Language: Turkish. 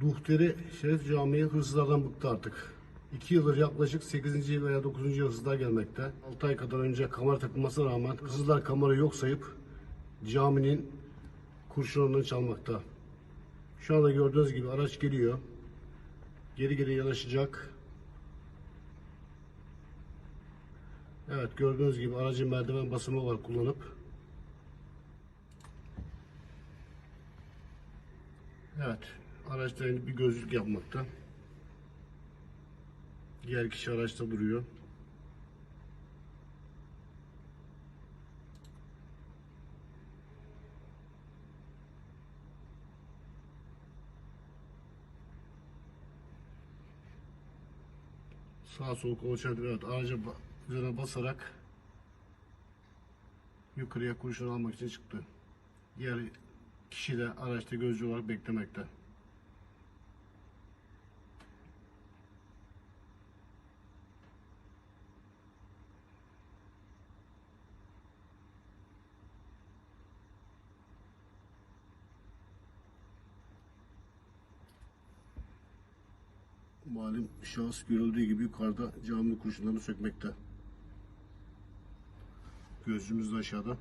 Duhteri Şerif Camii hırsızlardan bıktı artık. 2 yıldır yaklaşık 8. veya 9. yıl hırsızlar gelmekte. 6 ay kadar önce kamera takılmasına rağmen hırsızlar kamerayı yok sayıp caminin kurşunlarını çalmakta. Şu anda gördüğünüz gibi araç geliyor. Geri geri yanaşacak. Evet gördüğünüz gibi aracın merdiven basımı var kullanıp. Evet araçta yeni bir gözlük yapmakta. Diğer kişi araçta duruyor. Sağ sol konuşan evet araca üzerine basarak yukarıya kurşun almak için çıktı. Diğer kişi de araçta gözcü olarak beklemekte. Malum şahıs görüldüğü gibi yukarıda caminin kurşunlarını sökmekte. Gözcümüz de aşağıda.